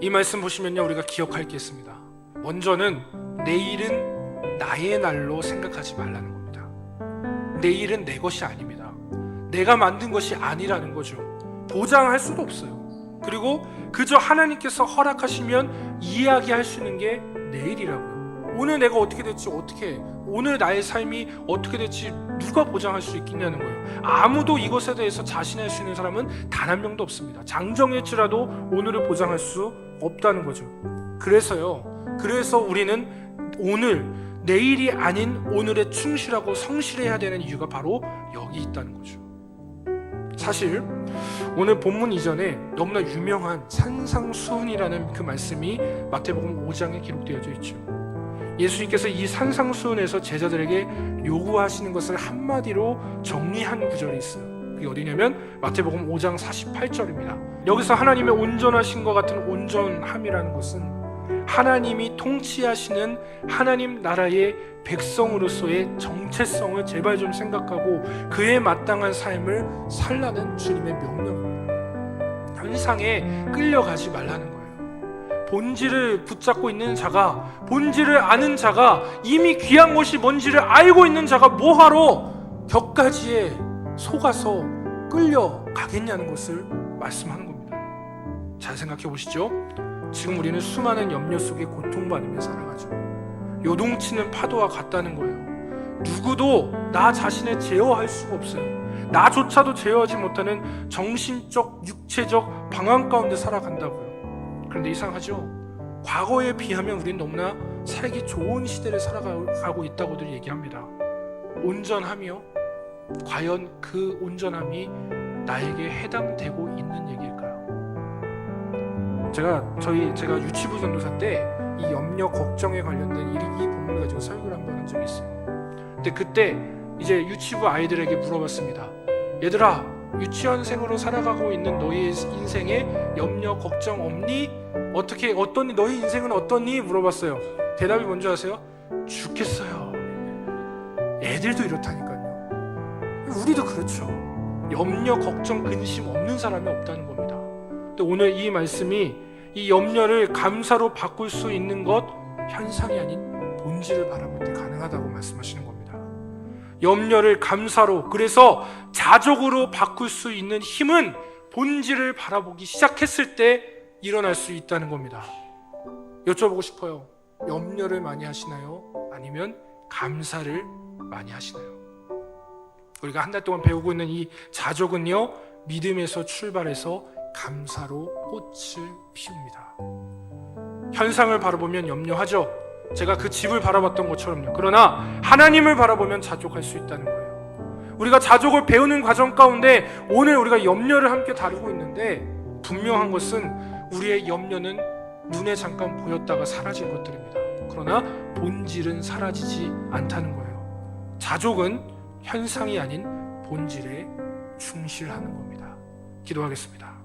이 말씀 보시면요 우리가 기억할 게 있습니다. 먼저는 내일은 나의 날로 생각하지 말라는 겁니다. 내일은 내 것이 아닙니다. 내가 만든 것이 아니라는 거죠. 보장할 수도 없어요. 그리고 그저 하나님께서 허락하시면 이야기할 수 있는 게 내일이라고요. 오늘 내가 어떻게 될지 어떻게 해? 오늘 나의 삶이 어떻게 될지 누가 보장할 수 있겠냐는 거예요. 아무도 이것에 대해서 자신할 수 있는 사람은 단 한 명도 없습니다. 장정일지라도 오늘을 보장할 수 없다는 거죠. 그래서요. 그래서 우리는 오늘 내일이 아닌 오늘에 충실하고 성실해야 되는 이유가 바로 여기 있다는 거죠. 사실 오늘 본문 이전에 너무나 유명한 산상수훈이라는 그 말씀이 마태복음 5장에 기록되어져 있죠. 예수님께서 이 산상수훈에서 제자들에게 요구하시는 것을 한마디로 정리한 구절이 있어요. 그게 어디냐면 마태복음 5장 48절입니다. 여기서 하나님의 온전하신 것 같은 온전함이라는 것은 하나님이 통치하시는 하나님 나라의 백성으로서의 정체성을 제발 좀 생각하고 그에 마땅한 삶을 살라는 주님의 명령입니다. 현상에 끌려가지 말라는 거예요. 본질을 붙잡고 있는 자가 본질을 아는 자가 이미 귀한 것이 뭔지를 알고 있는 자가 뭐하러 격가지에 속아서 끌려가겠냐는 것을 말씀하는 겁니다. 잘 생각해 보시죠. 지금 우리는 수많은 염려 속에 고통받으며 살아가죠. 요동치는 파도와 같다는 거예요. 누구도 나 자신을 제어할 수가 없어요. 나조차도 제어하지 못하는 정신적, 육체적 방황 가운데 살아간다고요. 그런데 이상하죠? 과거에 비하면 우리는 너무나 살기 좋은 시대를 살아가고 있다고들 얘기합니다. 온전하며 과연 그 온전함이 나에게 해당되고 있는 얘기일까요? 제가 저희 제가 유치부 전도사 때 이 염려 걱정에 관련된 이, 이 부분을 가지고 설교를 한 번 한 적이 있어요. 근데 그때 이제 유치부 아이들에게 물어봤습니다. 얘들아 유치원생으로 살아가고 있는 너희 인생에 염려 걱정 없니? 어떻게 어떠니 너희 인생은 어떠니? 물어봤어요. 대답이 뭔지 아세요? 죽겠어요. 애들도 이렇다니까요. 우리도 그렇죠. 염려 걱정 근심 없는 사람이 없다는 겁니다. 근데 오늘 이 말씀이 이 염려를 감사로 바꿀 수 있는 것 현상이 아닌 본질을 바라볼 때 가능하다고 말씀하시는 겁니다. 염려를 감사로 그래서 자족으로 바꿀 수 있는 힘은 본질을 바라보기 시작했을 때 일어날 수 있다는 겁니다. 여쭤보고 싶어요. 염려를 많이 하시나요? 아니면 감사를 많이 하시나요? 우리가 한 달 동안 배우고 있는 이 자족은요, 믿음에서 출발해서 감사로 꽃을 피웁니다. 현상을 바라보면 염려하죠. 제가 그 집을 바라봤던 것처럼요. 그러나 하나님을 바라보면 자족할 수 있다는 거예요. 우리가 자족을 배우는 과정 가운데 오늘 우리가 염려를 함께 다루고 있는데 분명한 것은 우리의 염려는 눈에 잠깐 보였다가 사라진 것들입니다. 그러나 본질은 사라지지 않다는 거예요. 자족은 현상이 아닌 본질에 충실하는 겁니다. 기도하겠습니다.